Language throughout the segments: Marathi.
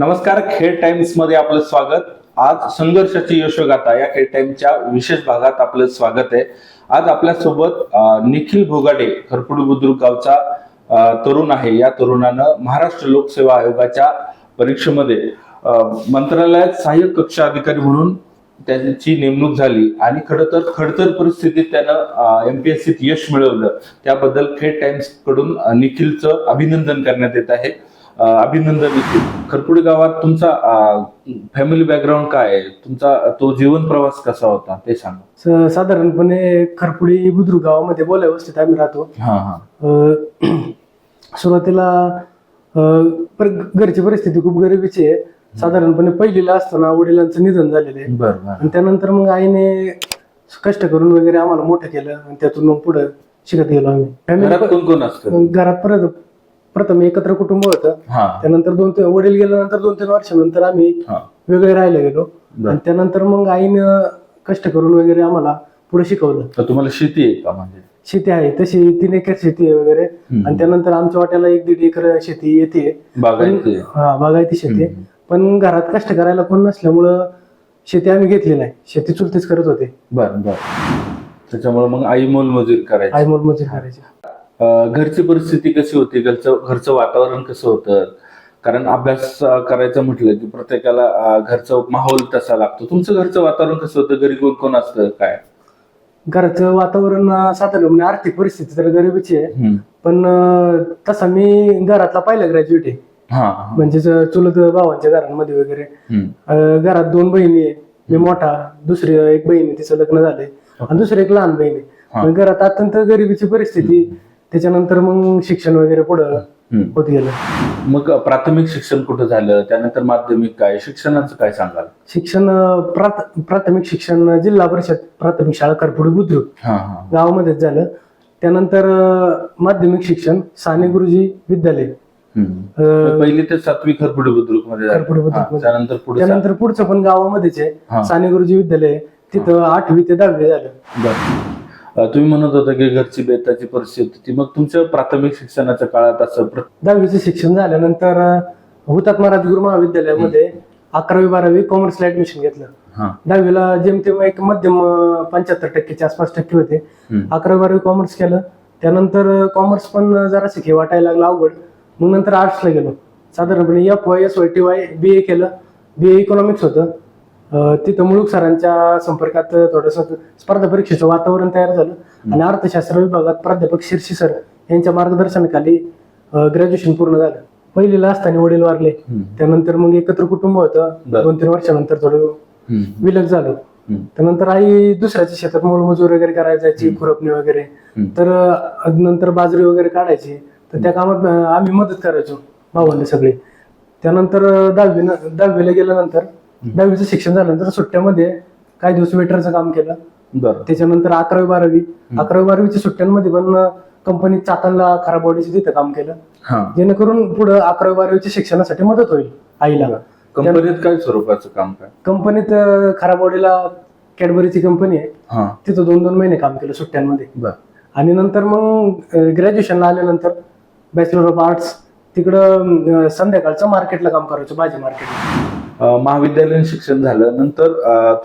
नमस्कार खेळ टाइम्समध्ये आपलं स्वागत. आज संघर्षाची यशोगाथा या खेळ टाइमच्या विशेष भागात आपलं स्वागत आहे. आज आपल्यासोबत निखिल भोगाडे खरपुडी बुद्रुक गावचा तरुण आहे. या तरुणानं महाराष्ट्र लोकसेवा आयोगाच्या परीक्षेमध्ये मंत्रालयात सहाय्यक कक्ष अधिकारी म्हणून त्यांची नेमणूक झाली आणि खरं तर खडतर परिस्थितीत त्यानं एमपीएससीत यश मिळवलं. त्याबद्दल खेळ टाइम्सकडून निखिलचं अभिनंदन करण्यात येत आहे. अभिनंदन खरपुडी गावात तुमचा फॅमिली बॅकग्राऊंड काय आहे? तुमचा तो जीवन प्रवास कसा होता? ते सांगा. साधारणपणे खरपुडी बुद्रुक गावामध्ये बोलाय वस्तीत आम्ही राहतो. हा हा. सुरुवातीला घरची परिस्थिती खूप गरिबीची आहे. साधारणपणे पहिलीला असताना वडिलांचं निधन झालेलं आहे. आणि त्यानंतर मग आईने कष्ट करून वगैरे आम्हाला मोठं केलं आणि त्यातून मग पुढे शिकत गेलो आम्ही. फॅमिली कोण कोण असतं? घरात परत प्रथम एकत्र कुटुंब होतं. हा. त्यानंतर दोन तीन वडील गेल्यानंतर दोन तीन वर्षानंतर आम्ही हा. वेगळे राहायला गेलो. बर. आणि त्यानंतर मग आईनं कष्ट करून वगैरे आम्हाला पुढे शिकवलं. तर तुम्हाला शेती आहे का म्हणजे? शेती आहे. तशी तीन एकर शेती आहे वगैरे. हम्म. आणि त्यानंतर आमच्या वाट्याला एक दीड एकर शेती येते. बागायती आहे. हा बागायती शेती आहे. हम्म. पण घरात कष्ट करायला कोण नसल्यामुळं शेती आम्ही घेतली नाही. शेती चुलतीच करत होते. बर बर. त्याच्यामुळे मग आई मोलमजुरी करायची. आई मोलमजुरी करायची. घरची परिस्थिती कशी होती? घरचं घरचं वातावरण कसं होतं? कारण अभ्यास करायचं म्हटलं की प्रत्येकाला घरचं माहोल तसा लागतो. तुमचं घरचं वातावरण कसं होतं? घरी कोण कोण असतं? काय? घराचं वातावरण साधारण म्हणजे आर्थिक परिस्थिती तर गरिबीची आहे. पण तसा मी घरातला पहिला ग्रॅज्युएट आहे. म्हणजे चुलत भावांच्या घरांमध्ये वगैरे. घरात दोन बहिणी आहे मी मोठा दुसरी एक बहीण तिचं लग्न झालंय. आणि दुसरी एक लहान बहीण घरात अत्यंत गरिबीची परिस्थिती. त्याच्यानंतर मग शिक्षण वगैरे पुढं हम्म. होत गेलं मग प्राथमिक शिक्षण कुठं झालं त्यानंतर माध्यमिक काय शिक्षणाचं काय सांगाल शिक्षण अं, प्राथ- प्राथमिक शिक्षण जिल्हा परिषद प्राथमिक शाळा करपुडी बुद्रुक हा हा गावामध्येच झालं त्यानंतर अं, माध्यमिक शिक्षण साने गुरुजी विद्यालय हम्म. अं, पहिली ते सातवी खरपुडी बुद्रुकमध्ये झालं. खरपुडी बुद्रुक हा, मध्ये. त्यानंतर पुढे त्यानंतर पुढचं पण गावामध्येच हा. आहे साने गुरुजी विद्यालय तिथं आठवी ते दहावी झालं बरं. तुम्ही म्हणत होता की घरची बेताची परिस्थिती होती. मग तुमच्या प्राथमिक शिक्षणाच्या काळात असं प्र- दहावीचं शिक्षण झाल्यानंतर हुतात्मा राजगुरू महाविद्यालयामध्ये अकरावी बारावी कॉमर्सला ऍडमिशन घेतलं. हा. दहावीला जेमतेम एक मध्यम पंच्याहत्तर टक्केच्या आसपास टक्के होते. हम्म. अकरावी बारावी कॉमर्स केलं. त्यानंतर कॉमर्स पण जरासं हे वाटायला लागलं अवघड. मग नंतर आर्ट्सला गेलो. साधारणपणे F Y S Y T Y B A केलं. बी ए इकॉनॉमिक्स होतं. तिथं मुळूक सरांच्या संपर्कात थोडस स्पर्धा परीक्षेचं वातावरण तयार झालं. आणि अर्थशास्त्र विभागात प्राध्यापक शिर्षी सर यांच्या मार्गदर्शनाखाली ग्रॅज्युएशन पूर्ण झालं. पहिलीला असताना वडील वारले. त्यानंतर मग एकत्र कुटुंब होतं. दोन तीन वर्षानंतर थोडं. विलग झालं. त्यानंतर आई दुसऱ्याच्या शेतात मोलमजूर वगैरे करायला जायची खुरपणी वगैरे. तर नंतर बाजरी वगैरे काढायची. तर त्या कामात आम्ही मदत करायचो भावांना सगळे. त्यानंतर दहावी दहावीला गेल्यानंतर दहावीचं शिक्षण झाल्यानंतर सुट्ट्यामध्ये काही दिवस वेटरचं काम केलं. बरं. त्याच्यानंतर अकरावी बारावी. अकरावी बारावीच्या सुट्ट्यांमध्ये पण कंपनीत चाकणला खराब बॉडीचं तिथं काम केलं. हा. जेणेकरून पुढं अकरावी बारावीच्या शिक्षणासाठी मदत होईल आईला. कंपनीत काय स्वरूपाचं काम काय? कंपनीत खराबवाडीला कॅडबरीची कंपनी आहे. तिथं दोन दोन महिने काम केलं सुट्ट्यांमध्ये. आणि नंतर मग ग्रॅज्युएशनला आल्यानंतर बॅचलर ऑफ आर्ट्स तिकडं संध्याकाळचं मार्केटला काम करायचं भाजी मार्केटला अं, महाविद्यालयीन शिक्षण झालं. नंतर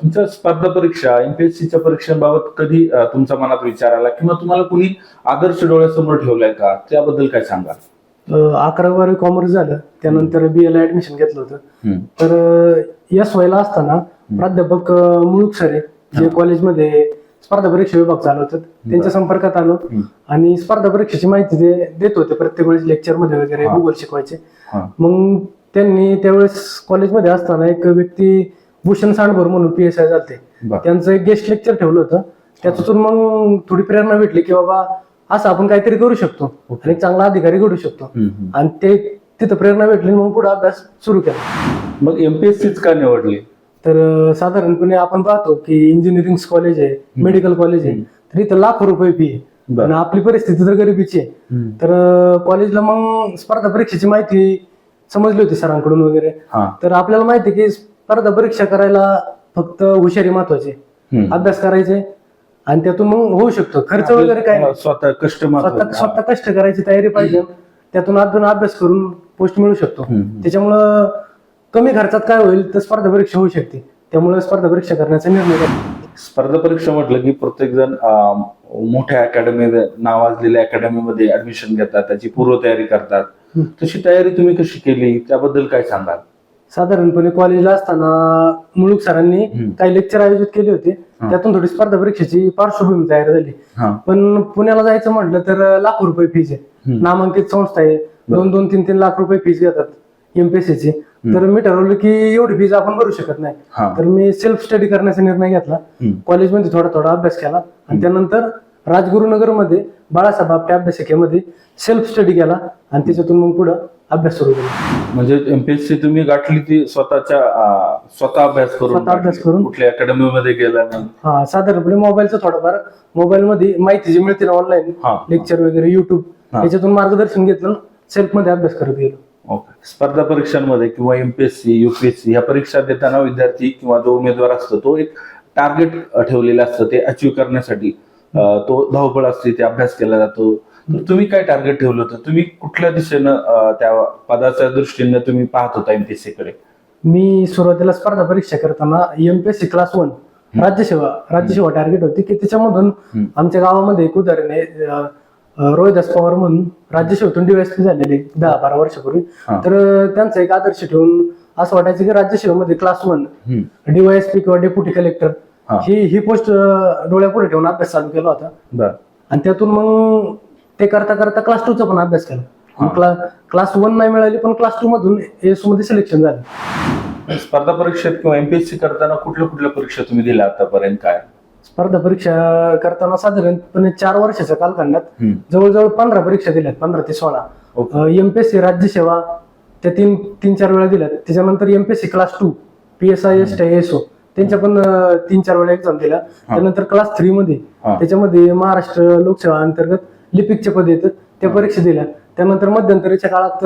तुमच्या स्पर्धा परीक्षा एमपीएससीच्या परीक्षांबाबत कधी तुमच्या मनात विचार आला किंवा तुम्हाला कुणी आदर्श डोळ्यासमोर ठेवलाय का? त्याबद्दल काय सांगा? अकरावी बारावी कॉमर्स झालं. त्यानंतर बी ला ऍडमिशन घेतलं होतं. तर एस वायला असताना प्राध्यापक मुळूक सर जे कॉलेजमध्ये स्पर्धा परीक्षा विभाग चालवतात त्यांच्या संपर्कात आलो. आणि स्पर्धा परीक्षेची माहिती ते देत होते प्रत्येक वेळेस लेक्चरमध्ये वगैरे. भूगोल शिकवायचे. मग त्यांनी त्यावेळेस कॉलेजमध्ये असताना एक व्यक्ती भूषण सांडभर म्हणून पी एस आय जाते बर. त्यांचं एक गेस्ट लेक्चर ठेवलं होतं. त्याच्यातून मग थोडी प्रेरणा भेटली की बाबा असं आपण काहीतरी करू शकतो. आणि एक चांगला अधिकारी घडू शकतो. हम्म, हम्म. आणि ते तिथं प्रेरणा भेटली आणि मग पुढे अभ्यास सुरू केला. मग एमपीएससीच का निवडली? तर अं, साधारणपणे आपण पाहतो की इंजिनिअरिंग कॉलेज आहे मेडिकल कॉलेज आहे. तर इथं लाखो रुपये फी आहे. बर. आणि आपली परिस्थिती तर गरिबीची आहे. तर अं, कॉलेजला मग स्पर्धा परीक्षेची माहिती समजली होती सरांकडून वगैरे हा तर आपल्याला माहिती की स्पर्धा परीक्षा करायला फक्त हुशारी महत्वाची. अभ्यास करायचे आणि त्यातून मग होऊ शकतो खर्च वगैरे काय नाही. स्वतः कष्ट स्वतः महत्वाचं. स्वतः कष्ट करायची तयारी पाहिजे त्यातून अजून अभ्यास करून पोस्ट मिळू शकतो हम्म. त्याच्यामुळं कमी खर्चात काय होईल तर स्पर्धा परीक्षा होऊ शकते त्यामुळे स्पर्धा परीक्षा करण्याचा निर्णय घेतला स्पर्धा परीक्षा म्हटलं की प्रत्येक जण मोठ्या अकॅडमी नावाजलेल्या अकॅडमीमध्ये ऍडमिशन घेतात त्याची पूर्वतयारी करतात. तशी तयारी तुम्ही कशी केली? त्याबद्दल काय सांगाल? साधारणपणे कॉलेजला असताना मुळूक सरांनी. काही लेक्चर आयोजित केले होते. त्यातून थोडी स्पर्धा परीक्षेची पार्श्वभूमी तयार झाली. पण पुण्याला जायचं म्हटलं तर लाखो रुपये फीज आहे. नामांकित संस्था आहे. दोन दोन तीन तीन लाख रुपये फीज घेतात एमपीएससी ची. तर मी ठरवलं की एवढी फीज आपण भरू शकत नाही. तर मी सेल्फ स्टडी करण्याचा निर्णय घेतला. कॉलेजमध्ये थोडा थोडा अभ्यास केला. आणि त्यानंतर राजगुरुनगरमध्ये बाळासाहेब आपटे अभ्यासिकेमध्ये सेल्फ स्टडी केला आणि त्याच्यातून मग पुढं अभ्यास सुरू केला म्हणजे एमपीएससी तुम्ही गाठली ती स्वतःच्या स्वतः अभ्यास करून स्वतः अभ्यास गाठली. करून. कुठल्या अकॅडमीमध्ये गेला ना हा साधारणपणे मोबाईलचं थोडंफार मोबाईलमध्ये माहिती जी मिळते ना ऑनलाईन हा लेक्चर वगैरे युट्यूब हा. याच्यातून मार्गदर्शन घेतलं सेल्फमध्ये अभ्यास करत गेलो ओके स्पर्धा परीक्षांमध्ये किंवा एमपीएससी युपीएससी ह्या परीक्षा देताना विद्यार्थी किंवा जो उमेदवार असतो तो एक टार्गेट ठेवलेलं असतं ते अचीव करण्यासाठी तो धावपळ असते ते अभ्यास केला जातो. तर तुम्ही काय टार्गेट ठेवलं होतं? तुम्ही कुठल्या दिशेनं त्या पदाच्या दृष्टीने तुम्ही पाहत होता एमपीएससी कडे? मी सुरुवातीला स्पर्धा परीक्षा करताना एमपीएससी क्लास वन राज्यसेवा राज्यसेवा टार्गेट होती की त्याच्यामधून. आमच्या गावामध्ये एक उदाहरण आहे रोहिदास पवार म्हणून राज्यसेवेतून डीवायसपी झालेले दहा बारा वर्षापूर्वी. तर त्यांचा एक आदर्श ठेवून असं वाटायचं की राज्यसेवेमध्ये क्लास वन. डीवायएसपी किंवा डेप्युटी कलेक्टर हा. ही पोस्ट डोळ्यापुढे ठेवून अभ्यास चालू केला होता बर आणि त्यातून मग ते करता करता क्लास टूचा पण अभ्यास. केला क्लास वन नाही मिळाली पण क्लास टू मधून एसमध्ये सिलेक्शन झालं स्पर्धा परीक्षेत किंवा एमपीएससी करताना कुठल्या कुठल्या परीक्षा तुम्ही दिल्या आतापर्यंत काय स्पर्धा परीक्षा करताना साधारणपणे चार वर्षाच्या कालखंडात. जवळजवळ पंधरा परीक्षा दिल्यात पंधरा ते सोळा. एमपीएससी राज्यसेवा त्या तीन तीन चार वेळा दिल्यात त्याच्यानंतर MPSC class two P S I S T SO त्यांच्या पण तीन चार वेळा एक्झाम दिल्या. त्यानंतर क्लास थ्री मध्ये. त्याच्यामध्ये महाराष्ट्र लोकसेवा अंतर्गत लिपिकचे पद येतात त्या परीक्षा दिल्या. त्यानंतर मध्यंतरीच्या काळात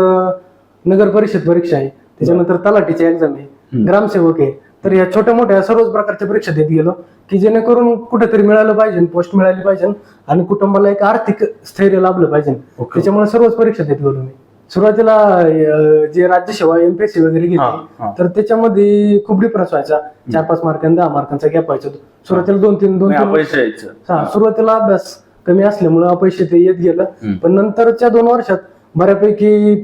नगर परिषद परीक्षा आहे. त्याच्यानंतर तलाठीची एक्झाम आहे. ग्रामसेवक आहे. तर या छोट्या मोठ्या सर्वच प्रकारच्या परीक्षा देत गेलो की जेणेकरून कुठेतरी मिळालं पाहिजे पोस्ट मिळाली पाहिजे आणि कुटुंबाला एक आर्थिक स्थैर्य लाभलं पाहिजे. त्याच्यामुळे सर्वच परीक्षा देत गेलो मी. सुरुवातीला अं, जे राज्यसेवा एमपीएससी वगैरे हा, हा. घेतली तर त्याच्यामध्ये खूप डिफरन्स व्हायचा चार पाच मार्कांना दहा मार्कांचा गॅप व्हायचा सुरुवातीला दोन तीन दोन तीन अपयश यायचं. हा सुरुवातीला अभ्यास कमी असल्यामुळे अपयश ते येत गेलं. हम्म. पण नंतरच्या दोन वर्षात बऱ्यापैकी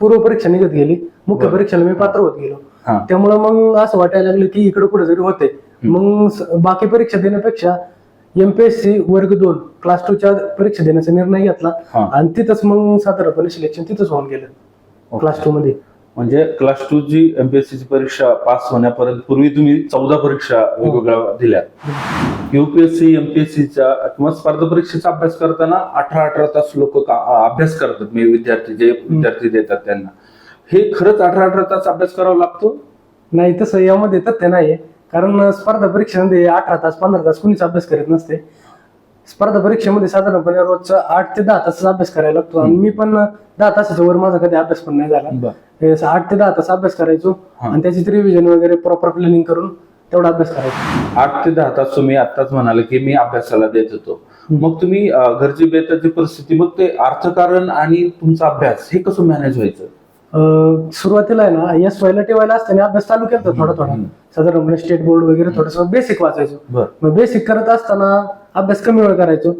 पूर्व परीक्षा निघत गेली मुख्य बरं. परीक्षेला मी पात्र होत गेलो. हा. त्यामुळे मग असं वाटायला लागलं की इकडे कुठे जरी होते मग स- बाकी परीक्षा देण्यापेक्षा एमपीएससी वर्ग दोन क्लास टूच्या परीक्षा देण्याचा निर्णय घेतला. हा. आणि तिथंच मग साधारणपणे सिलेक्शन तिथंच होऊन गेलं. क्लास टू मध्ये. म्हणजे क्लास टू ची एमपीएससी ची परीक्षा पास होण्यापर्यंत पूर्वी तुम्ही चौदा परीक्षा वेगवेगळ्या दिल्या. युपीएससी एमपीएससीच्या किंवा स्पर्धा परीक्षेचा अभ्यास करताना अठरा अठरा तास लोक अभ्यास करतात. मी विद्यार्थी जे विद्यार्थी देतात त्यांना. हे खरंच अठरा अठरा तास अभ्यास करावा लागतो? नाही तसं यामध्ये तथ्य नाही कारण स्पर्धा परीक्षेमध्ये अठरा तास पंधरा तास कुणीच अभ्यास करत नसते. स्पर्धा परीक्षेमध्ये साधारणपणे रोजचा आठ ते दहा तासाचा अभ्यास करायला लागतो. आणि मी पण दहा तासाच्या वर माझा कधी अभ्यास पण नाही झाला. हे असं आठ ते दहा तास अभ्यास करायचो. आणि त्याची रिव्हिजन वगैरे प्रॉपर प्लॅनिंग करून तेवढा अभ्यास करायचो. आठ ते दहा तास तुम्ही आताच म्हणाले की मी अभ्यासाला देत होतो. मग तुम्ही घरची बेताची परिस्थिती मग ते अर्थकारण आणि तुमचा अभ्यास हे कसं मॅनेज व्हायचं? सुरुवातीला आहे ना एस वायला टेवायला असताना अभ्यास चालू केला थोडा थोडा. साधारणपणे स्टेट बोर्ड वगैरे थोडस बेसिक वाचायचो. मग बेसिक करत असताना अभ्यास कमी वेळ करायचो.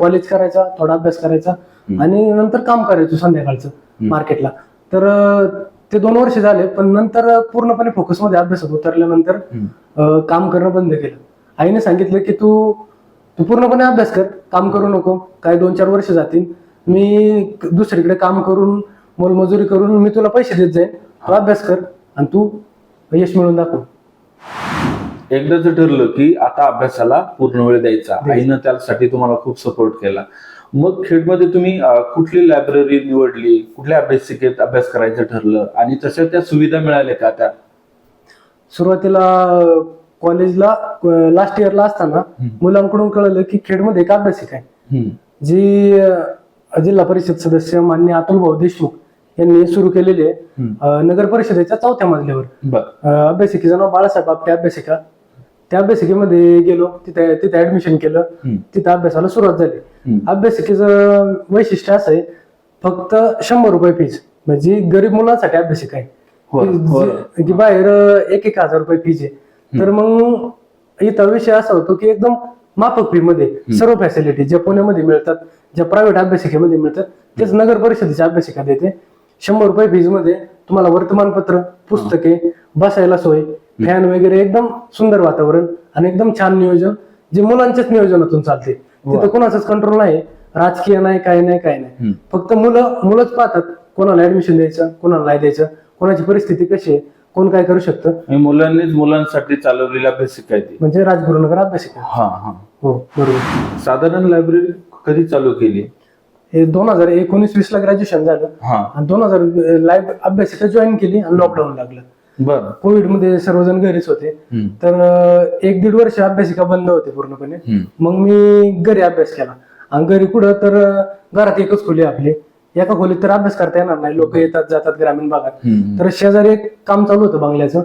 कॉलेज करायचा थोडा अभ्यास करायचा. आणि नंतर काम करायचो संध्याकाळचं. मार्केटला तर ते दोन वर्ष झाले पण नंतर पूर्णपणे फोकसमध्ये अभ्यासात उतरल्यानंतर काम करणं बंद केलं. आईने सांगितलं की तू तू पूर्णपणे अभ्यास कर काम करू नको काय दोन चार वर्ष जातील. मी दुसरीकडे काम करून मोलमजुरी करून मी तुला पैसे देत जाईन. तू अभ्यास कर आणि तू यश मिळवून दाखव. एकदा जर ठरलं की आता अभ्यासाला पूर्ण वेळ द्यायचा आईनं त्यासाठी तुम्हाला खूप सपोर्ट केला. मग खेडमध्ये तुम्ही कुठली लायब्ररी निवडली कुठल्या अभ्यासिकेत अभ्यास करायचं ठरलं आणि तशा त्या सुविधा मिळाल्या का त्या सुरुवातीला कॉलेजला लास्ट इयरला असताना मुलांकडून कळलं की खेडमध्ये एक अभ्यासिका आहे. जी जिल्हा परिषद सदस्य मान्य अतुल भाऊ देशमुख यांनी सुरू केलेली आहे नगर परिषदेच्या चौथ्या मजल्यावर. अभ्यासिकेचं नाव बाळासाहेब आपटे अभ्यासिका. त्या अभ्यासिकेमध्ये गेलो तिथे तिथे ऍडमिशन केलं. तिथं अभ्यासाला सुरुवात झाली. अभ्यासिकेचं वैशिष्ट्य असं आहे फक्त शंभर रुपये फीज म्हणजे गरीब मुलांसाठी अभ्यासिका आहे. बरं. जे- की बाहेर एक एक हजार रुपये फीज आहे. तर मग इथं विषय असा होतो की एकदम माफक फी मध्ये सर्व फॅसिलिटी ज्या पुण्यामध्ये मिळतात ज्या प्रायव्हेट अभ्यासिकेमध्ये मिळतात तेच नगर परिषदेच्या अभ्यासिका देते. शंभर रुपये फीजमध्ये तुम्हाला वर्तमानपत्र पुस्तके बसायला सोय फॅन वगैरे एकदम सुंदर वातावरण आणि एकदम छान नियोजन जे मुलांच्याच नियोजनातून चालते. तिथं कोणाचंच कंट्रोल नाही. राजकीय नाही काय नाही काय नाही. फक्त मुलं मुलंच पाहतात कोणाला ऍडमिशन द्यायचं कोणाला नाही द्यायचं कोणाची परिस्थिती कशी आहे कोण काय करू शकतं. मुलांनीच मुलांसाठी चालवलेली अभ्यासिका आहे ती. म्हणजे राजगुरुनगर अभ्यासिका हा हा. हो बरोबर. साधारण लायब्ररी कधी चालू केली? हे दोन हजार एकोणीस वीस ला ग्रॅज्युएशन झालं. आणि दोन हजार लाईव्ह अभ्यासिका जॉईन केली आणि लॉकडाऊन लागलं. बर. कोविडमध्ये सर्वजण घरीच होते. तर एक दीड वर्ष अभ्यासिका बंद होते पूर्णपणे. मग मी घरी अभ्यास केला. आणि घरी कुठं तर घरात एकच खोली आपली. एका खोलीत तर अभ्यास करता येणार नाही. लोक येतात जातात ग्रामीण भागात. तर शेजारी एक काम चालू होतं बंगल्याचं.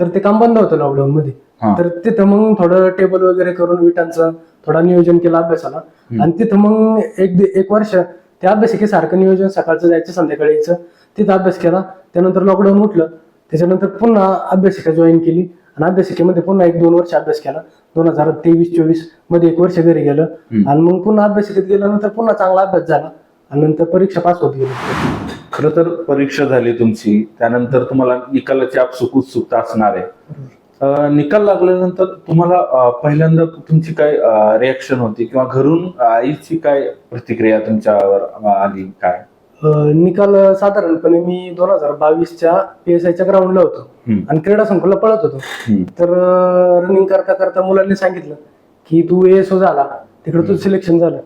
तर ते काम बंद होतं लॉकडाऊन मध्ये. तर तिथं मग थोडं टेबल वगैरे करून विटांचं थोडा नियोजन केलं अभ्यासाला. आणि तिथं मग एक एक वर्ष त्या अभ्यासिकेसारखं नियोजन सकाळचं जायचं संध्याकाळी यायचं. तिथं अभ्यास केला. त्यानंतर लॉकडाऊन उठलं. त्याच्यानंतर पुन्हा अभ्यासिका जॉईन केली. आणि अभ्यासिकेमध्ये पुन्हा एक दोन वर्ष अभ्यास केला. दोन हजार तेवीस चोवीसमध्ये एक वर्ष घरी गेलं. आणि मग पुन्हा अभ्यासिकेत गेल्यानंतर पुन्हा चांगला अभ्यास झाला. आणि नंतर परीक्षा पास होत गेली. खर तर परीक्षा झाली तुमची. त्यानंतर तुम्हाला निकालाची आपसुक उत्सुकता असणार आहे. निकाल लागल्यानंतर तुम्हाला पहिल्यांदा तुमची काय रिॲक्शन होती किंवा घरून आईची काय प्रतिक्रिया तुमच्यावर आली काय निकाल साधारणपणे मी दोन हजार बावीसच्या पी एस आयच्या ग्राउंडला होतो. आणि क्रीडा संकुलला पळत होतो. तर रनिंग करता करता मुलांनी सांगितलं की तू एसओ झाला तिकडे तुझं सिलेक्शन झालं.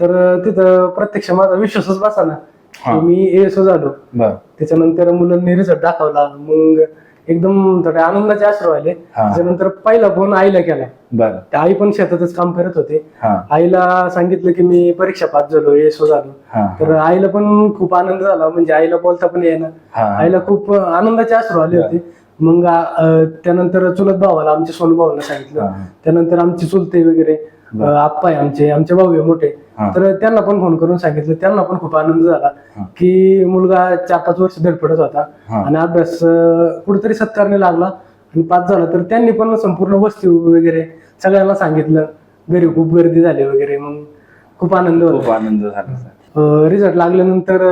तर तिथं प्रत्यक्ष माझा विश्वासच बसा ना. की मी एसओ झालो त्याच्यानंतर मुलांनी रिझल्ट दाखवला मग एकदम थोडे आनंदाचे आश्रू आले. हा. त्याच्यानंतर पहिला फोन आईला केला. बर. आई पण शेतातच काम करत होते. हा. आईला सांगितलं की मी परीक्षा पास झालो एसओ झालो हा तर आईला पण खूप आनंद झाला. म्हणजे आईला बोलता पण येईना. हा. आईला खूप आनंदाचे आश्रू आले होते. मग अं, त्यानंतर चुलत भावाला आमच्या सोनू भावाला सांगितलं. हा. त्यानंतर आमचे चुलते वगैरे. आप्पा आहे आमचे आमचे भाऊ आहे मोठे. तर त्यांना पण फोन करून सांगितलं. त्यांना पण खूप आनंद झाला. की मुलगा चार पाच वर्ष धडपडत होता. आणि अभ्यास कुठेतरी सत्कारने लागला आणि पास झाला. तर त्यांनी पण संपूर्ण वस्ती वगैरे सगळ्यांना सांगितलं. घरी खूप गर्दी झाली वगैरे मग खूप आनंद खूप आनंद झाला रिझल्ट लागल्यानंतर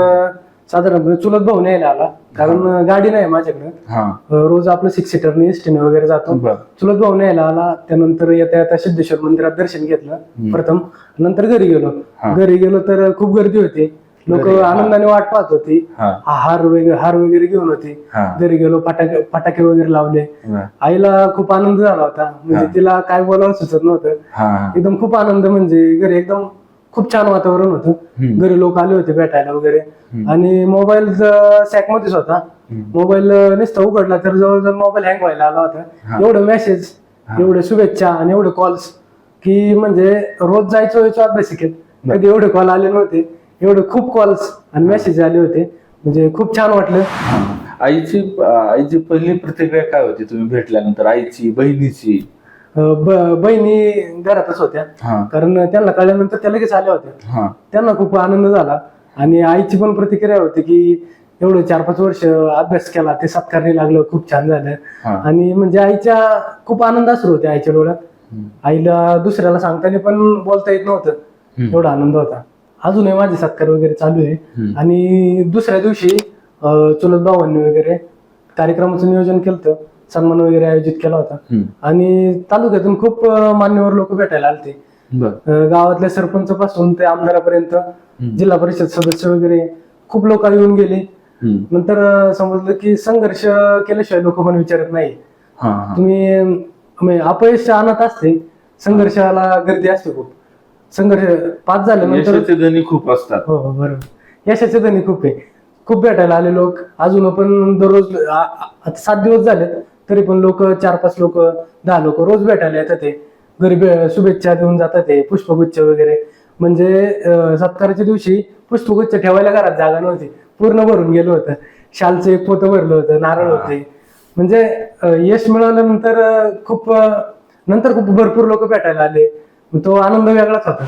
अं, साधारणपणे चुलत भाऊ न्यायला आला. कारण गाडी नाही माझ्याकडे. हा. रोज आपलं सिक्स सीटरने एसटीने वगैरे जातो. चुलत भाऊ न्यायला आला. त्यानंतर येता येता सिद्धेश्वर मंदिरात दर्शन घेतलं. प्रथम. नंतर घरी गेलो. घरी गेलो तर खूप गर्दी होती. लोक. आनंदाने वाट पाहत होती. हार वगैरे हार वगैरे घेऊन होती. घरी गेलो फटाके फटाके वगैरे लावले. आईला खूप आनंद झाला होता. म्हणजे तिला काय बोलावं सुचत नव्हतं. एकदम खूप आनंद म्हणजे घरी एकदम खूप छान वातावरण होतं. घरी लोक आले होते भेटायला वगैरे. आणि मोबाईल सॅक मध्येच होता. मोबाईल नुसता उघडला तर जवळजवळ मोबाईल हँग व्हायला आला होता. एवढं मेसेज एवढे शुभेच्छा आणि एवढे कॉल्स की म्हणजे रोज जायचो यायचो अभ्यासिकेत. कधी एवढे कॉल आले नव्हते. एवढे खूप कॉल्स आणि मेसेज आले होते. म्हणजे खूप छान वाटलं. आईची आईची पहिली प्रतिक्रिया काय होती? तुम्ही भेटल्यानंतर आईची बहिणीची? बहिणी घरातच होत्या. कारण त्यांना कळल्यानंतर त्या लगेच आल्या होत्या. त्यांना खूप आनंद झाला. आणि आईची पण प्रतिक्रिया होती की एवढं चार पाच वर्ष अभ्यास केला ते सत्कारने लागलं खूप छान झालं. आणि म्हणजे आईच्या खूप आनंद असू होते आईच्या डोळ्यात. आईला दुसऱ्याला सांगताना पण बोलता येत नव्हतं. एवढा आनंद होता. अजूनही माझे सत्कार वगैरे चालू आहे. आणि दुसऱ्या दिवशी चुलत भावांनी वगैरे कार्यक्रमाचं नियोजन केलं सन्मान वगैरे आयोजित केला होता. आणि तालुक्यातून खूप मान्यवर लोक भेटायला आलते. बर. अं, गावातल्या सरपंच पासून ते आमदारापर्यंत जिल्हा परिषद सदस्य वगैरे खूप लोक येऊन गेले. नंतर समजलं की संघर्ष केल्याशिवाय लोक पण विचारत नाही. तुम्ही म्हणजे अपयश आणत असते संघर्षाला गर्दी असते खूप. संघर्ष पाच झाल्यानंतर यशाचे धनी खूप असतात. हो हो बरोबर. यशाचे धनी खूप आहे. खूप भेटायला आले लोक. अजून पण दररोज सात दिवस झाले तरी पण लोक चार पाच लोक दहा लोक रोज भेटायला येतात ते. भे- शुभेच्छा देऊन जातात ते पुष्पगुच्छ वगैरे. म्हणजे सत्काराच्या दिवशी पुष्पगुच्छ ठेवायला घरात जागा नव्हती. पूर्ण भरून गेलं होतं. शालचं एक पोतं भरलं होतं नारळ होते. म्हणजे यश मिळवल्यानंतर अं, खूप नंतर खूप भरपूर लोक भेटायला आले. मग तो आनंद वेगळाच होता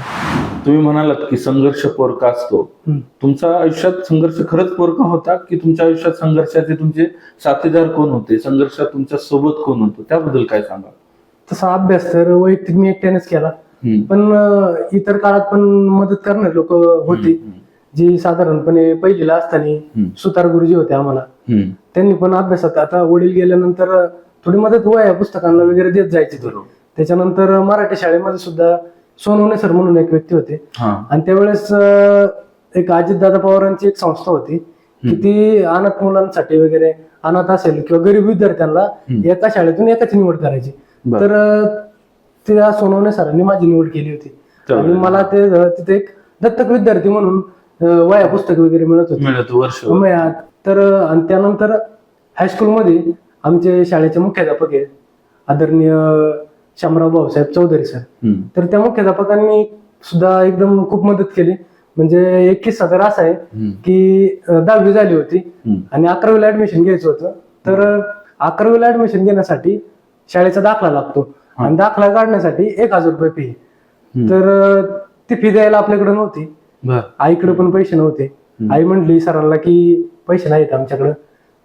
तुम्ही म्हणालात की संघर्ष पोरका असतो हम्म. तुमच्या आयुष्यात संघर्ष खरंच पोरका होता की तुमच्या आयुष्यात संघर्षाचे तुमचे साथीदार कोण होते संघर्षात तुमच्यासोबत कोण होतं त्याबद्दल काय सांगा तसा अभ्यास तर वैयक्तिक मी एकट्यानेच केला हम्म. पण अं, इतर काळात पण मदत करणारे लोक होती हम्म. जी साधारणपणे पहिलीला असताना. सुतार गुरुजी होते आम्हाला हम्म. त्यांनी पण अभ्यासात आता वडील गेल्यानंतर थोडी मदत वया पुस्तकांना वगैरे देत जायची ते. त्याच्यानंतर मराठी शाळेमध्ये सुद्धा सोनवणे सर म्हणून एक व्यक्ती होते. हा. आणि त्यावेळेस एक अजितदादा पवारांची एक संस्था होती की ती अनाथ मुलांसाठी वगैरे अनाथ असेल किंवा गरीब विद्यार्थ्यांना. एका शाळेतून एकाची निवड करायची. तर त्या सोनवणे सरांनी माझी निवड केली होती. आणि मला ते तिथे एक दत्तक विद्यार्थी म्हणून वया पुस्तक वगैरे मिळत होती. तर आणि त्यानंतर हायस्कूलमध्ये आमचे शाळेचे मुख्याध्यापक आहेत. आदरणीय शामराव भाऊसाहेब चौधरी सर. तर त्या मुख्याध्यापकांनी सुद्धा एकदम खूप मदत केली. म्हणजे एक किस्सा तर असा आहे. की दहावी झाली होती. आणि अकरावीला ऍडमिशन घ्यायचं होतं. तर अकरावीला ऍडमिशन घेण्यासाठी शाळेचा दाखला लागतो. आणि दाखला काढण्यासाठी एक हजार रुपये फी. तर ती फी द्यायला आपल्याकडे नव्हती. आईकडे पण पैसे नव्हते. आई म्हणली सरांना की पैसे नाहीत आमच्याकडं.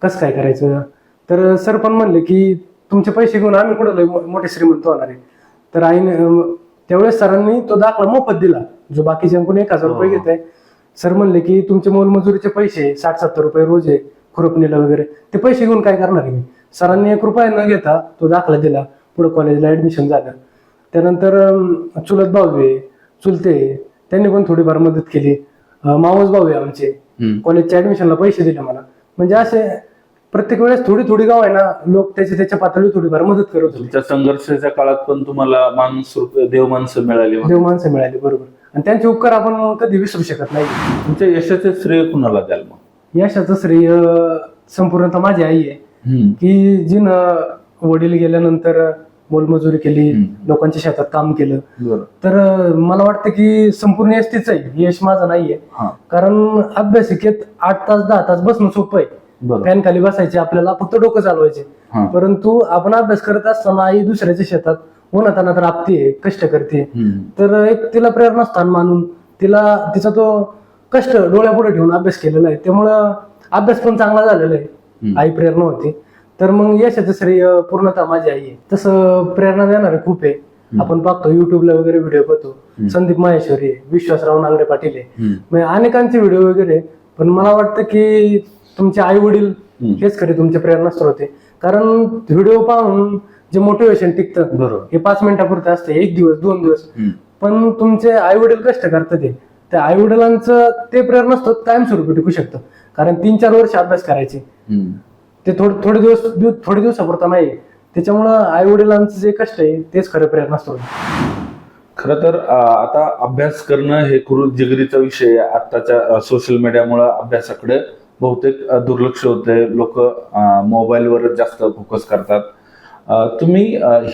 कसं काय करायचं? तर सर पण म्हणले की तुमचे पैसे घेऊन आम्ही कुठं मोठे श्रीमंत होणार आहे? तर आईने त्यावेळेस सरांनी तो दाखला मोफत दिला जो बाकीच्यांकडून एक हजार रुपये घेत आहे सर म्हणले की तुमचे मोलमजुरीचे पैसे साठ सत्तर रुपये रोज आहे खुरपणीला वगैरे. ते पैसे घेऊन काय करणार आहे मी? सरांनी एक रुपया न घेता तो दाखला दिला पुढे कॉलेजला ऍडमिशन झालं. त्यानंतर चुलत भाऊ आहे चुलते त्यांनी पण थोडीफार मदत केली. मावस भाऊ आहे आमचे. कॉलेजच्या ऍडमिशनला पैसे दिले मला. म्हणजे असे प्रत्येक वेळेस थोडी थोडी गाव आहे ना लोक त्याच्या त्याच्या पातळीवर थोडीफार मदत करत होते. तुमच्या संघर्षाच्या काळात पण तुम्हाला माणूस रूप- देव माणसं मिळाली. देव माणसं मिळाली बरोबर. आणि त्यांचे उपकार आपण कधी विसरू शकत नाही. तुमच्या यशाचे श्रेय कुणाला द्याल मग? यशाचं श्रेय संपूर्णतः माझी आई आहे. की जिनं वडील गेल्यानंतर मोलमजुरी केली. लोकांच्या शेतात काम केलं. तर मला वाटतं की संपूर्ण यश तिचं आहे. यश माझं नाहीये. कारण अभ्यासिकेत आठ तास दहा तास बसणं सोपं आहे. फॅन खाली बसायचे आपल्याला फक्त डोकं चालवायचे. परंतु आपण अभ्यास करत असताना आई दुसऱ्याच्या शेतात उन्हातानात राबतीये कष्ट करते. तर एक तिला प्रेरणास्थान मानून तिला तिचा तो कष्ट डोळ्यापुढे ठेवून अभ्यास केलेला आहे. त्यामुळं अभ्यास पण चांगला झालेला आहे. आई प्रेरणा होती. तर मग यशाचं श्रेय पूर्णतः माझी आई आहे. तसं प्रेरणा देणारे खूप आहे. आपण पाहतो युट्यूबला वगैरे व्हिडिओ पाहतो संदीप माहेश्वरी विश्वासराव नांगरे पाटील आहे. अनेकांचे व्हिडिओ वगैरे पण मला वाटतं की तुमचे आई वडील. हेच खरे तुमचे प्रेरणास्त्रोत आहे कारण व्हिडिओ पाहून जे मोटिवेशन टिकतं बरोबर. हे पाच मिनिटापुरतं असतं. एक दिवस दोन दिवस. पण तुमचे आई वडील कष्ट करतात ते त्या आई वडिलांचं ते प्रेरणास्त्रोत कायमस्वरूपी टिकू शकतं. कारण तीन चार वर्ष अभ्यास करायचे. ते थोडे थोडे दिवस दिव- थोडे दिवसापुरता नाही. त्याच्यामुळं आई वडिलांचं जे कष्ट आहे तेच खरं प्रेरणास्त्रोत खर तर आता अभ्यास करणं हे खूप जिगरीचा विषय आहे. आत्ताच्या सोशल मीडियामुळे अभ्यासाकडे बहुतेक दुर्लक्ष होते लोक मोबाईलवर जास्त फोकस करतात तुम्ही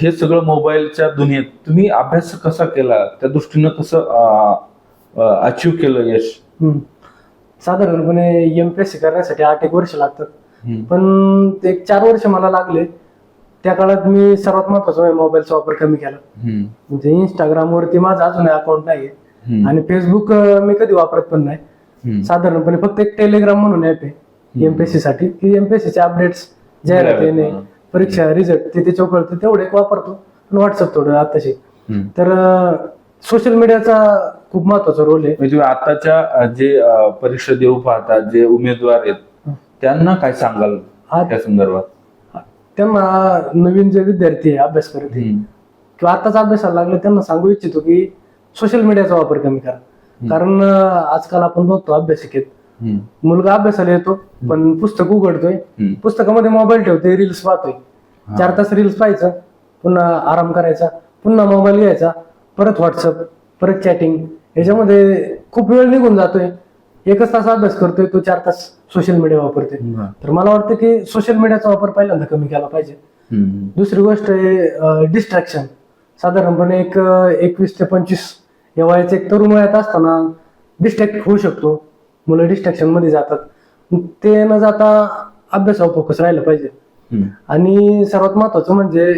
हे सगळं मोबाईलच्या दुनियेत तुम्ही अभ्यास कसा केला त्या दृष्टीनं कसं अचीव केलं यश. साधारणपणे एमपीएससी करण्यासाठी आठ एक वर्ष लागतात. पण ते चार वर्ष मला लागले त्या काळात मी सर्वात महत्त्वाचा मोबाईलचा वापर कमी केला. म्हणजे इंस्टाग्राम वरती माझं अजून अकाउंट नाहीये. आणि फेसबुक मी कधी वापरत पण नाही. साधारणपणे फक्त एक टेलिग्राम म्हणून ॲप आहे. एमपीएससी साठी. की एमपीएससी चे अपडेट्स जाहिरात येणे. परीक्षा रिझल्ट ते त्याच्यावर कळतं तेवढं वापरतो. पण व्हॉट्सअप थोडं आताशी. तर सोशल मीडियाचा खूप महत्त्वाचा रोल आहे. म्हणजे आताच्या जे परीक्षा देऊ पाहता जे उमेदवार आहेत त्यांना काय सांगाल त्या संदर्भात? त्यांना नवीन जे विद्यार्थी आहे अभ्यास करत. किंवा आताच अभ्यासाला लागले त्यांना सांगू इच्छितो की सोशल मीडियाचा वापर कमी करा. कारण आजकाल आपण बघतो अभ्यासिकेत. मुलगा अभ्यासाला येतो पण पुस्तक उघडतोय. पुस्तकामध्ये मोबाईल ठेवतोय रील्स पाहतोय. चार तास रील्स पाहायचं पुन्हा आराम करायचा पुन्हा मोबाईल घ्यायचा परत व्हॉट्सअप परत चॅटिंग याच्यामध्ये खूप वेळ निघून जातोय. एकच तास अभ्यास करतोय तो चार तास सोशल मीडिया वापरतोय. तर मला वाटतं की सोशल मीडियाचा वापर पहिल्यांदा कमी केला पाहिजे. दुसरी गोष्ट आहे डिस्ट्रॅक्शन साधारणपणे एक एकवीस ते पंचवीस या वयाचे एक तरुण वयात असताना डिस्ट्रॅक्ट होऊ शकतो. मुलं डिस्ट्रॅक्शनमध्ये जातात. ते न जाता अभ्यासावर फोकस राहिला पाहिजे. आणि सर्वात महत्वाचं म्हणजे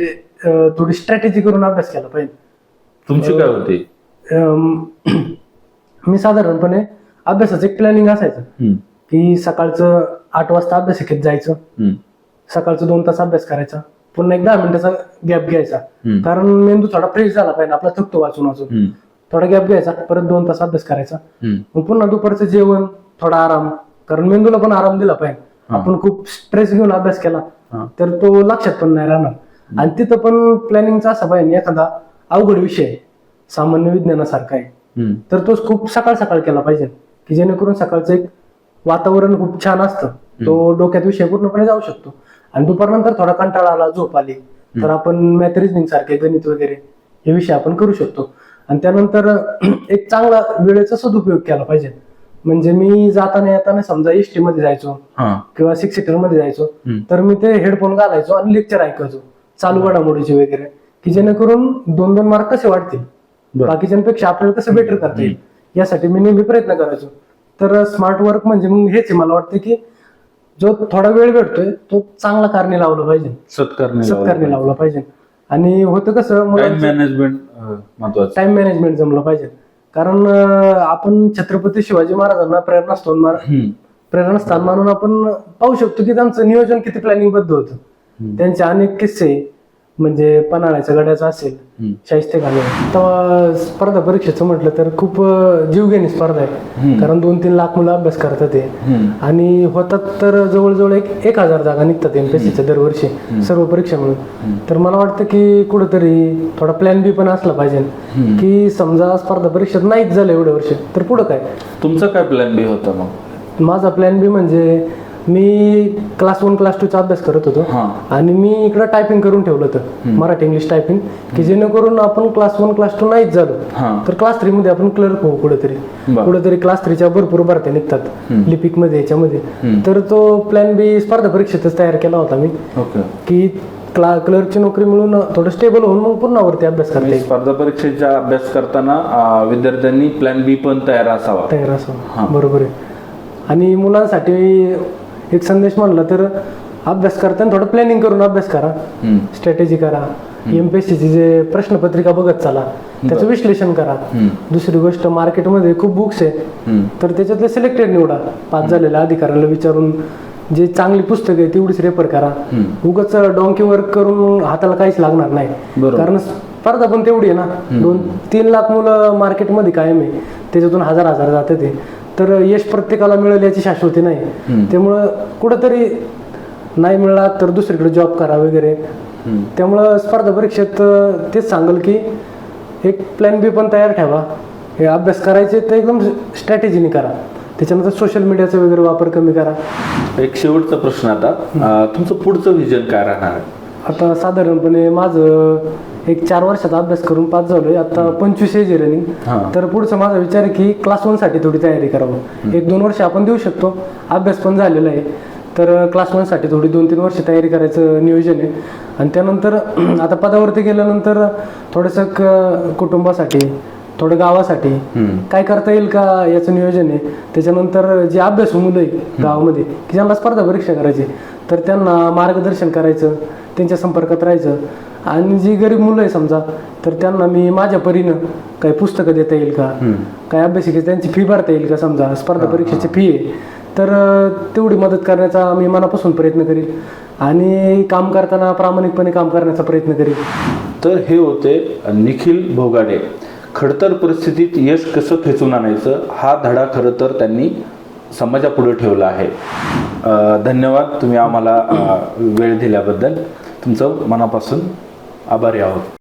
थोडी स्ट्रॅटेजी करून अभ्यास केला पाहिजे. तुमची काय होती? मी साधारणपणे अभ्यासाचं एक प्लॅनिंग असायचं. की सकाळचं आठ वाजता अभ्यासिकेत जायचं. हम्म, सकाळचं दोन तास अभ्यास करायचा. पुन्हा एक दहा मिनिटाचा गॅप घ्यायचा. कारण मेंदू थोडा फ्रेश झाला पाहिजे. आपला थकतो वाचून वाचून. थोडा गॅप घ्यायचा परत दोन तास अभ्यास करायचा. मग पुन्हा दुपारचं जेवण थोडा आराम. कारण मेंदूला पण आराम दिला पाहिजे. आपण खूप स्ट्रेस घेऊन अभ्यास केला. तर तो लक्षात पण नाही राहणार. आणि तिथं पण प्लॅनिंगचा असा पाहिजे एखादा अवघड विषय सामान्य विज्ञानासारखा आहे. तर तो खूप सकाळ सकाळ केला पाहिजे. की जेणेकरून सकाळचं एक वातावरण खूप छान असतं. तो डोक्यात विषय पूर्णपणे जाऊ शकतो. आणि दुपारनंतर थोडा कंटाळा आला झोप आली. तर आपण मॅथ रिजनिंग सारखे गणित वगैरे हे विषय आपण करू शकतो. आणि त्यानंतर एक चांगला वेळेचा सदुपयोग केला पाहिजे. म्हणजे मी जाताना येताना समजा एस टी मध्ये जायचो किंवा सिक्स सीटरमध्ये जायचो. तर मी ते हेडफोन घालायचो आणि लेक्चर ऐकायचो चालू घडामोडीचे वगैरे. की जेणेकरून दोन दोन मार्क कसे वाढतील. बाकीच्यांपेक्षा आपल्याला कसं बेटर करता येईल. यासाठी मी नेहमी प्रयत्न करायचो. तर स्मार्ट वर्क म्हणजे मग हेच मला वाटतं की जो थोडा वेळ भेटतोय तो चांगला कारणी लावला पाहिजे. सत्कारणी लावला पाहिजे. आणि होतं कसं मॅनेजमेंट महत्वाचं. टाइम मॅनेजमेंट जमलं पाहिजे. कारण आपण छत्रपती शिवाजी महाराजांना प्रेरणास्थान प्रेरणास्थान मानून आपण पाहू शकतो की त्यांचं नियोजन किती प्लॅनिंग बद्ध होतं. त्यांचे अनेक किस्से म्हणजे पन्हाळ्याच्या गड्याचा असेल. शाहिस्ते खाने. तर स्पर्धा परीक्षेचं म्हटलं तर खूप जीवघेणी स्पर्धा आहे. कारण दोन तीन लाख मुलं अभ्यास करतात ते. आणि होतात तर जवळजवळ एक एक हजार जागा निघतात एमपीएससीच्या दरवर्षी सर्व परीक्षा मिळून तर मला वाटतं की कुठंतरी थोडा प्लॅन बी पण असला पाहिजे. की समजा स्पर्धा परीक्षेत नाहीच झालं एवढे वर्ष तर पुढं काय? तुमचा काय प्लॅन बी होता मग? माझा प्लॅन बी म्हणजे मी क्लास वन क्लास टूचा अभ्यास करत होतो. हा. आणि मी इकडं टायपिंग करून ठेवलं होतं मराठी इंग्लिश टायपिंग की जेणेकरून आपण क्लास वन क्लास टू नाहीच झालो तर क्लास थ्री मध्ये आपण क्लर्क होऊ कुठेतरी. बरं. कुठेतरी क्लास थ्रीच्या भरपूर भरत्या निघतात लिपिकमध्ये याच्यामध्ये. तर तो प्लॅन बी स्पर्धा परीक्षेतच तयार केला होता मी. ओके. की क्ला क्लर्कची नोकरी मिळून थोडं स्टेबल होऊन मग पुन्हा वरती अभ्यास करता येईल. स्पर्धा परीक्षेचा अभ्यास करताना अं, विद्यार्थ्यांनी प्लॅन बी पण तयार असावा. तयार असं बरोबर आहे. आणि मुलांसाठी एक संदेश म्हणला तर अभ्यास करताना थोडं प्लॅनिंग करून अभ्यास करा. स्ट्रॅटेजी करा. एमपीएससीची जे प्रश्नपत्रिका बघत चाला त्याचं विश्लेषण करा. दुसरी गोष्ट मार्केटमध्ये खूप बुक्स आहे तर त्याच्यातले सिलेक्टेड निवडा. पास झालेल्या अधिकाऱ्याला विचारून जे चांगली पुस्तक आहे तेवढीच रेफर करा. उगाच डॉंकी वर्क करून हाताला काहीच लागणार नाही. कारण स्पर्धा पण तेवढी आहे ना. दोन तीन लाख मुलं मार्केटमध्ये कायम आहे. त्याच्यातून हजार हजार जाते ते. तर यश प्रत्येकाला मिळेल याची शाश्वती नाही. त्यामुळं कुठंतरी नाही मिळाला तर दुसरीकडे जॉब करा वगैरे. त्यामुळं स्पर्धा परीक्षेत तेच सांगेल की एक प्लॅन बी पण तयार ठेवा. हे अभ्यास करायचे तर एकदम स्ट्रॅटेजीने करा. त्याच्यानंतर सोशल मीडियाचा वगैरे वापर कमी करा. एक शेवटचा प्रश्न आता. तुमचं पुढचं व्हिजन काय राहणार आता साधारणपणे माझं एक चार वर्षात अभ्यास करून पास झालोय. आता पंचवीस एज. रनिंग. तर पुढचा माझा विचार आहे की क्लास वनसाठी थोडी तयारी करावं. एक दोन वर्ष आपण देऊ शकतो. अभ्यास पण झालेला आहे. तर क्लास वनसाठी थोडी दोन तीन वर्ष तयारी करायचं नियोजन आहे. आणि त्यानंतर आता पदावरती गेल्यानंतर थोडंसं कुटुंबासाठी थोडं गावासाठी. काय करता येईल का याचं नियोजन आहे. त्याच्यानंतर जे अभ्यासू मुलं आहे गावामध्ये की ज्यांना स्पर्धा परीक्षा करायची तर त्यांना मार्गदर्शन करायचं. त्यांच्या संपर्कात राहायचं. आणि जी गरीब मुलं आहे समजा तर त्यांना मी माझ्या परीनं काही पुस्तकं देता येईल का? काय अभ्यासिका त्यांची फी भरता येईल का समजा? स्पर्धा परीक्षेची फी आहे. तर तेवढी मदत करण्याचा मी मनापासून प्रयत्न करील. आणि काम करताना प्रामाणिकपणे काम करण्याचा प्रयत्न करील. तर हे होते निखिल भोगाडे. खडतर परिस्थितीत यश कसं खेचून आणायचं? हा धडा खरं तर त्यांनी समाजापुढे ठेवला आहे. धन्यवाद. तुम्ही आम्हाला वेळ दिल्याबद्दल. तुमचं मनापासून आभारी आहोत.